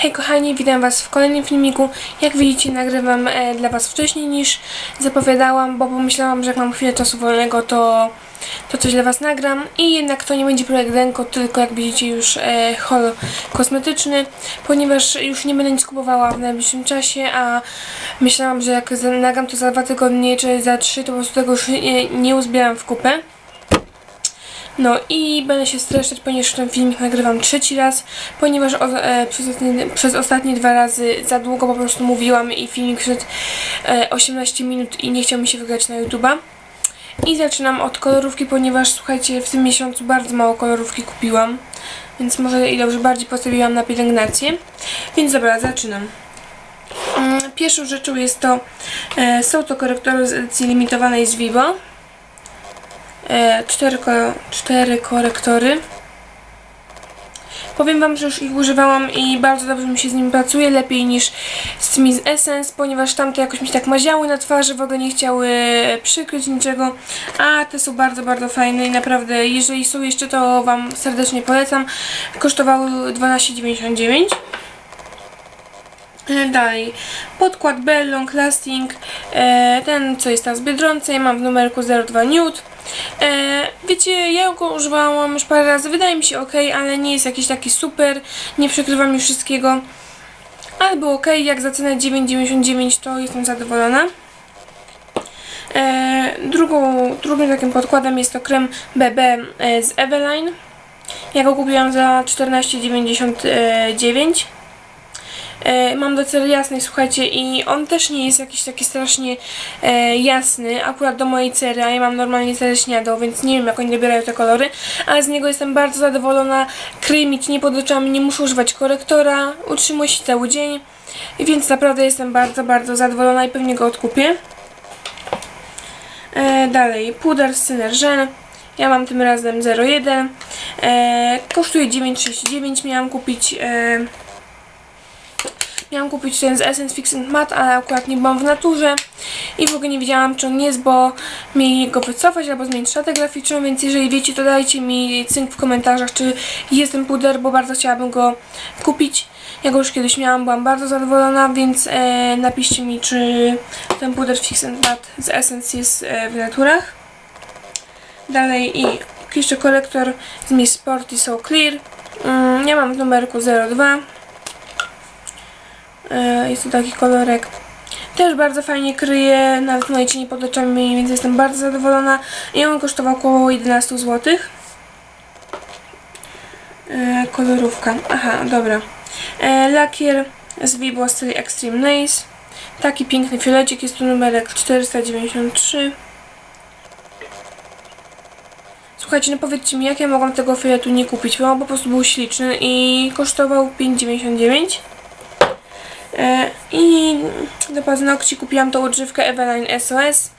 Hej kochani, witam Was w kolejnym filmiku. Jak widzicie nagrywam e, dla Was wcześniej niż zapowiadałam, bo pomyślałam, że jak mam chwilę czasu wolnego, to, to coś dla Was nagram. I jednak to nie będzie projekt ręko, tylko jak widzicie już e, haul kosmetyczny, ponieważ już nie będę nic kupowała w najbliższym czasie, a myślałam, że jak nagram to za dwa tygodnie czy za trzy, to po prostu tego już nie, nie uzbieram w kupę. No i będę się streszczać, ponieważ ten filmik nagrywam trzeci raz, ponieważ o, e, przez, ostatnie, przez ostatnie dwa razy za długo po prostu mówiłam i filmik szedł e, 18 minut i nie chciał mi się wygrać na YouTube'a. I zaczynam od kolorówki, ponieważ słuchajcie, w tym miesiącu bardzo mało kolorówki kupiłam, więc może i dobrze bardziej postawiłam na pielęgnację. Więc dobra, zaczynam. Mm, Pierwszą rzeczą jest to, e, są to korektory z edycji limitowanej z Vivo cztery, ko cztery korektory. Powiem Wam, że już ich używałam i bardzo dobrze mi się z nimi pracuje, lepiej niż z tymi z Essence, ponieważ tamte jakoś mi się tak maziały na twarzy, w ogóle nie chciały przykryć niczego, a te są bardzo, bardzo fajne i naprawdę, jeżeli są jeszcze, to Wam serdecznie polecam. Kosztowały 12,99. E, Dalej, podkład Bell Long Lasting, e, ten co jest teraz w Biedronce, mam w numerku 02 Nude. E, wiecie, ja go używałam już parę razy, wydaje mi się ok, ale nie jest jakiś taki super, nie przykrywa mi wszystkiego, ale był ok, jak za cenę 9,99 to jestem zadowolona. E, drugą, drugim takim podkładem jest to krem BB e, z Eveline. Ja go kupiłam za 14,99. E, mam do celu jasnej, słuchajcie, i on też nie jest jakiś taki strasznie e, jasny, akurat do mojej cery, a ja mam normalnie cerę śniadą, więc nie wiem jak oni dobierają te kolory, ale z niego jestem bardzo zadowolona, kryje mi nie pod oczami, nie muszę używać korektora, utrzymuje się cały dzień, więc naprawdę jestem bardzo, bardzo zadowolona i pewnie go odkupię. E, dalej, puder z Synergen. Ja mam tym razem 01. E, kosztuje 9,69. Miałam kupić. E, miałam kupić ten z Essence Fix Matte, ale akurat nie byłam w naturze i w ogóle nie wiedziałam czy on jest, bo mi go wycofać albo zmienić szatę graficzną, więc jeżeli wiecie to dajcie mi cynk w komentarzach, czy jest ten puder, bo bardzo chciałabym go kupić. Ja go już kiedyś miałam, byłam bardzo zadowolona, więc e, napiszcie mi, czy ten puder Fix and Matte z Essence jest e, w naturach. Dalej i jeszcze korektor z Miss Sporty So Clear. Mm, ja mam w numerku 02. E, jest to taki kolorek. Też bardzo fajnie kryje, nawet moje cienie pod oczami, więc jestem bardzo zadowolona. I on kosztował około 11 zł. E, kolorówka. Aha, dobra. E, lakier z Vibo z Extreme Nails. Taki piękny fiolecik, jest tu numerek 493. Słuchajcie, no powiedzcie mi, jak ja mogłam tego fioletu nie kupić, bo on po prostu był śliczny i kosztował 5,99. E, I do paznokci kupiłam tą odżywkę Eveline SOS.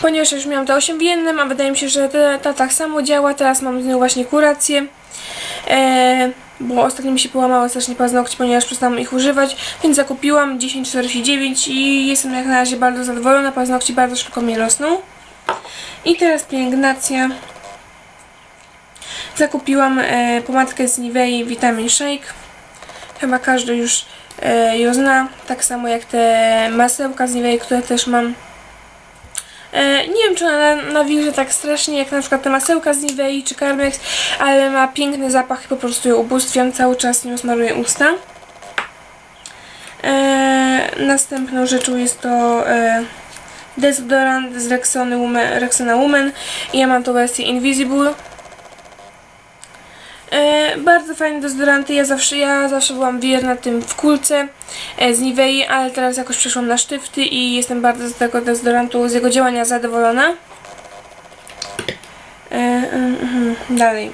Ponieważ już miałam te 8 w jednym, a wydaje mi się, że ta, ta tak samo działa. Teraz mam z nią właśnie kurację. E, bo ostatnio mi się połamały strasznie paznokcie, ponieważ przestałam ich używać, więc zakupiłam 10,49 i jestem jak na razie bardzo zadowolona. Paznokcie bardzo szybko mi rosną. I teraz pielęgnacja. Zakupiłam e, pomadkę z Nivei Vitamin Shake. Chyba każdy już e, ją zna, tak samo jak te masełka z Nivei, które też mam. E, nie wiem, czy ona nawilży tak strasznie jak na przykład te masełka z Nivei czy Carmex, ale ma piękny zapach i po prostu ją ubóstwiam, cały czas nią smaruję usta. E, następną rzeczą jest to e, dezodorant z Woman, Rexona Woman ja mam tą wersję Invisible. Bardzo fajne dezodoranty, ja zawsze, ja zawsze byłam wierna tym w kulce e, z Nivei, ale teraz jakoś przeszłam na sztyfty i jestem bardzo z tego dezodorantu, z jego działania zadowolona. E, mm, mhm, dalej.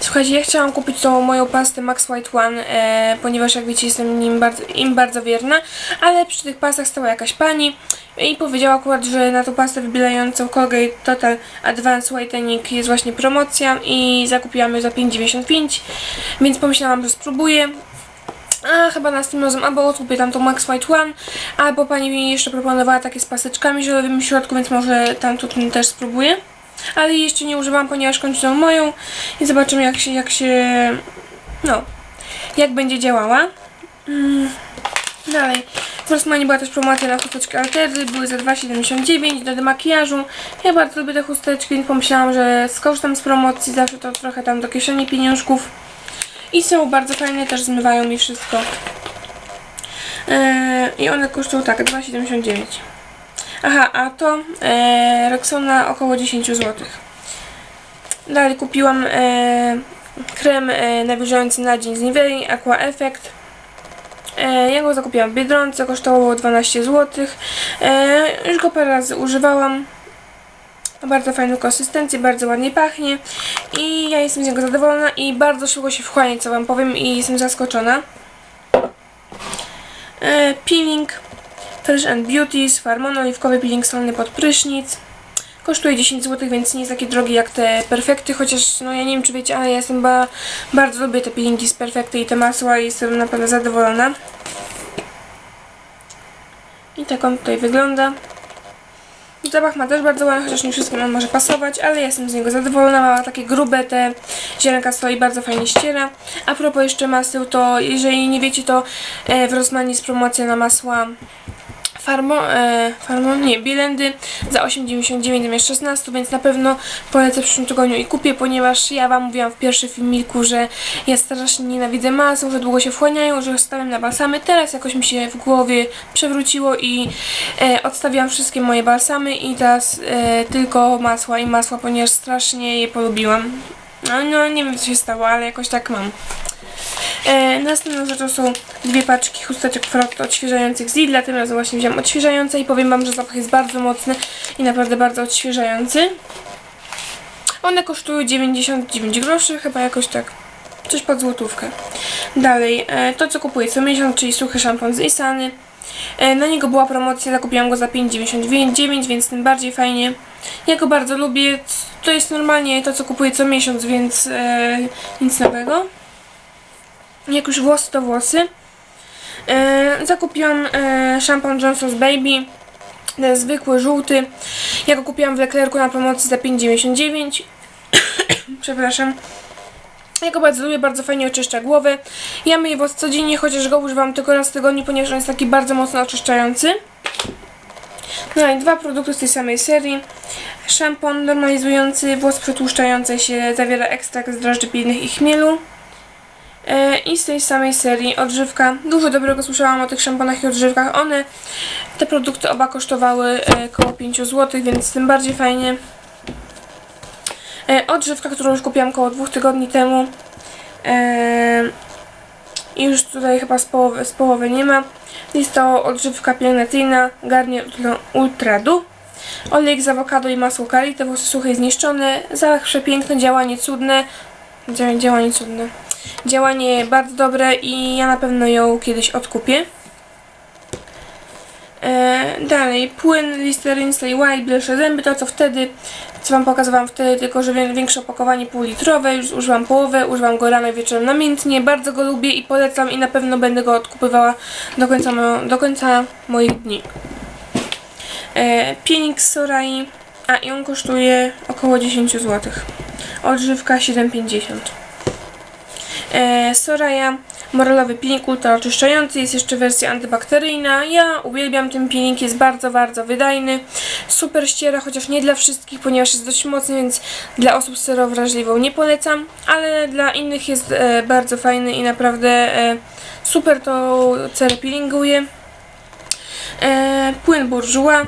Słuchajcie, ja chciałam kupić tą moją pastę Max White One, e, ponieważ jak wiecie jestem nim bardzo, im bardzo wierna, ale przy tych pastach stała jakaś pani i powiedziała akurat, że na tą pastę wybielającą Colgate Total Advanced Whitening jest właśnie promocja i zakupiłam ją za 5,95, więc pomyślałam, że spróbuję. A chyba następnym razem albo odkupię tam tą Max White One, albo pani mi jeszcze proponowała takie z paseczkami żelowymi w środku, więc może tam tu też spróbuję ale jeszcze nie używam, ponieważ kończę moją i zobaczymy jak się, jak się, no, jak będzie działała. Mm, dalej. W Rossmanie była też promocja na chusteczki Altery, były za 2,79 do demakijażu. Ja bardzo lubię te chusteczki, więc pomyślałam, że skorzystam z promocji, zawsze to trochę tam do kieszeni pieniążków. I są bardzo fajne, też zmywają mi wszystko. Eee, I one kosztują tak, 2,79. Aha, a to e, Rexona około 10 zł. Dalej kupiłam e, krem e, nawilżający na dzień z Nivei Aqua Effect. E, ja go zakupiłam w Biedronce, kosztowało 12 zł. E, już go parę razy używałam. Bardzo fajną konsystencję, bardzo ładnie pachnie i ja jestem z niego zadowolona i bardzo szybko się wchłania, co wam powiem i jestem zaskoczona. E, peeling Fresh and Beauty z Farmon, oliwkowy peeling solny pod prysznic. Kosztuje 10 zł, więc nie jest taki drogi jak te perfekty, chociaż no ja nie wiem czy wiecie, ale ja jestem ba bardzo lubię te peelingi z perfekty i te masła i jestem naprawdę zadowolona. I tak on tutaj wygląda. Zapach ma też bardzo ładny, chociaż nie wszystkim on może pasować, ale ja jestem z niego zadowolona. Ma takie grube te ziarenka stoi bardzo fajnie ściera. A propos jeszcze maseł, to jeżeli nie wiecie, to e, w Rossmanie jest promocja na masła Farmo, e, Farmo, nie, Bielendy za 8,99 zamiast 16, więc na pewno polecę w przyszłym tygodniu i kupię, ponieważ ja Wam mówiłam w pierwszym filmiku, że ja strasznie nienawidzę masą, że długo się wchłaniają, że stawiam na balsamy. Teraz jakoś mi się w głowie przewróciło i e, odstawiłam wszystkie moje balsamy i teraz e, tylko masła i masła, ponieważ strasznie je polubiłam. No, no nie wiem co się stało, ale jakoś tak mam. E, następną rzeczą są dwie paczki chusteczek Frotto odświeżających z Lidla. Tym razem właśnie wziąłem odświeżające i powiem Wam, że zapach jest bardzo mocny i naprawdę bardzo odświeżający. One kosztują 99 groszy, chyba jakoś tak. Coś pod złotówkę. Dalej, e, to co kupuję co miesiąc, czyli suchy szampon z Isany. E, na niego była promocja, zakupiłam go za 5,99, więc tym bardziej fajnie. Ja go bardzo lubię. To jest normalnie to, co kupuję co miesiąc, więc e, nic nowego. Jak już włosy, to włosy. E, zakupiłam e, szampon Johnson's Baby. Ten zwykły, żółty. Ja go kupiłam w Leclercu na promocji za 5,99. Przepraszam. Ja go bardzo lubię, bardzo fajnie oczyszcza głowę. Ja myję włos codziennie, chociaż go używam tylko raz w tygodniu, ponieważ on jest taki bardzo mocno oczyszczający. No i dwa produkty z tej samej serii. Szampon normalizujący włos przetłuszczający się zawiera ekstrakt z drożdży pilnych i chmielu. E, I z tej samej serii odżywka. Dużo dobrego słyszałam o tych szamponach i odżywkach. One, te produkty oba kosztowały około 5 zł, więc tym bardziej fajnie. E, odżywka, którą już kupiłam około 2 tygodni temu. E, I już tutaj chyba z połowy, z połowy nie ma. Jest to odżywka pielęgnacyjna Garnier Ultra Du. Olejek z awokado i masło kali, te włosy suche i zniszczone. Zapach przepiękny, działanie cudne. Działanie cudne. Działanie bardzo dobre i ja na pewno ją kiedyś odkupię. E, dalej, płyn Listerine Stay White, bledsze zęby, to co wtedy, co Wam pokazywałam wtedy, tylko że większe opakowanie półlitrowe, już użyłam połowę, używam go rano i wieczorem namiętnie, bardzo go lubię i polecam i na pewno będę go odkupywała do końca, do końca moich dni. E, Pienik z Sorai, a i on kosztuje około 10 zł. Odżywka 7,50 e, Soraya Moralowy peeling ultra oczyszczający, jest jeszcze wersja antybakteryjna. Ja uwielbiam ten peeling, jest bardzo, bardzo wydajny. Super ściera, chociaż nie dla wszystkich, ponieważ jest dość mocny, więc dla osób serowrażliwą nie polecam, ale dla innych jest e, bardzo fajny i naprawdę e, super to cerę peelinguje. E, płyn Bourjois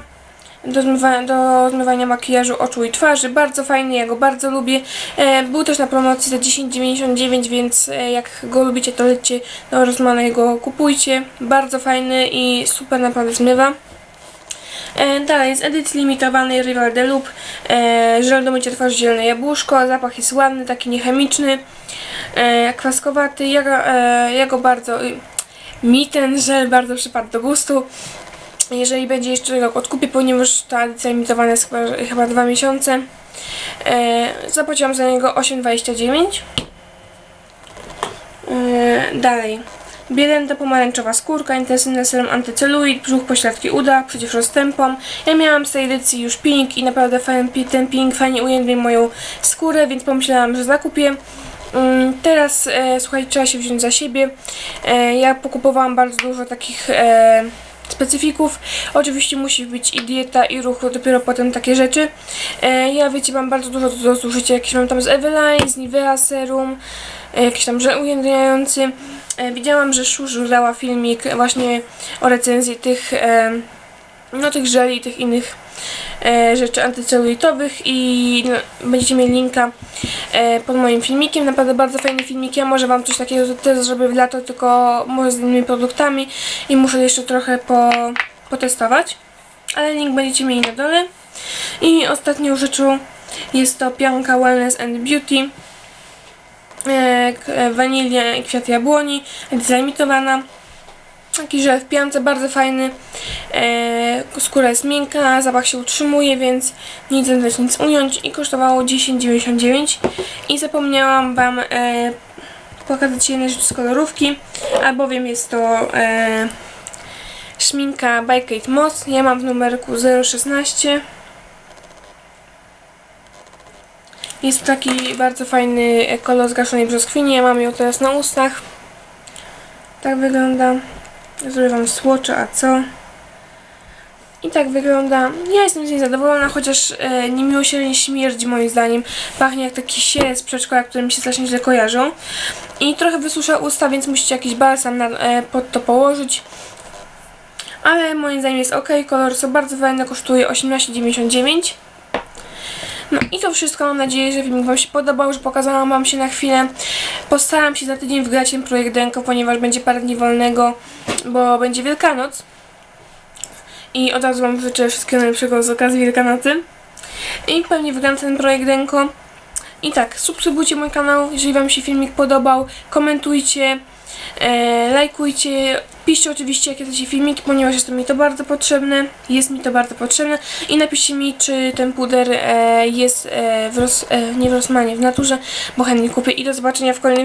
do zmywania, do zmywania makijażu oczu i twarzy. Bardzo fajny, ja go bardzo lubię. E, był też na promocji za 10,99, więc e, jak go lubicie, to lećcie do Rossmana i go kupujcie. Bardzo fajny i super naprawdę zmywa. E, dalej z edycji limitowanej Rival de Loop e, żel do mycia twarzy zielone jabłuszko. Zapach jest ładny, taki niechemiczny, e, kwaskowaty. Ja e, ja go bardzo... Mi ten żel bardzo przypadł do gustu jeżeli będzie jeszcze go odkupię, ponieważ ta edycja limitowana jest chyba, chyba 2 miesiące. E, zapłaciłam za niego 8,29. E, dalej. Bielenda pomarańczowa skórka, intensywny serum antycelulit, brzuch pośladki uda, przeciw rozstępom. Ja miałam z tej edycji już pink i naprawdę fajny, ten pink fajnie ujędrzył moją skórę, więc pomyślałam, że zakupię. Mm, Teraz, e, słuchajcie, trzeba się wziąć za siebie. E, ja pokupowałam bardzo dużo takich e, specyfików. Oczywiście musi być i dieta, i ruch, dopiero potem takie rzeczy. E, ja, wiecie, mam bardzo dużo do zużycia. Jakieś mam tam z Eveline, z Nivea Serum, e, jakiś tam żel ujędrniający. E, widziałam, że Szuszu dała filmik właśnie o recenzji tych, e, no, tych żeli, tych innych rzeczy antycelulitowych i no, będziecie mieli linka e, pod moim filmikiem. Naprawdę bardzo fajny filmik. Ja może Wam coś takiego też zrobię w lato, tylko może z innymi produktami i muszę jeszcze trochę po, potestować. Ale link będziecie mieli na dole. I ostatnią rzeczą jest to pianka Wellness and Beauty. E, e, wanilia i kwiat jabłoni, edycja limitowana. Taki żel w piance, bardzo fajny. E, skóra jest miękka, zapach się utrzymuje, więc nic też nic ująć i kosztowało 10,99 i zapomniałam Wam e, pokazać jednej rzeczy z kolorówki, albowiem jest to e, szminka by Kate Moss. Ja mam w numerku 016. Jest taki bardzo fajny e, kolor zgaszonej brzoskwini. Ja mam ją teraz na ustach. Tak wygląda. Zrobię Wam słocze, a co? I tak wygląda. Ja jestem z niej zadowolona, chociaż e, niemiłosiernie śmierdzi moim zdaniem. Pachnie jak taki sierec przedszkola, które mi się strasznie źle kojarzą. I trochę wysusza usta, więc musicie jakiś balsam na, e, pod to położyć. Ale moim zdaniem jest ok. Kolor są bardzo fajne, kosztuje 18,99. No i to wszystko. Mam nadzieję, że filmik Wam się podobał, że pokazałam Wam się na chwilę. Postaram się za tydzień wgrać ten projekt Denko, ponieważ będzie parę dni wolnego, bo będzie Wielkanoc. I od razu Wam życzę wszystkiego najlepszego z okazji Wielkanocy. I pewnie wygram ten projekt Denko. I tak, subskrybujcie mój kanał, jeżeli Wam się filmik podobał. Komentujcie, lajkujcie. Piszcie oczywiście, jakie chcecie filmiki, ponieważ jest mi to bardzo potrzebne. Jest mi to bardzo potrzebne. I napiszcie mi, czy ten puder e, jest e, w e, nie w w naturze, bo chętnie kupię. I do zobaczenia w kolejnym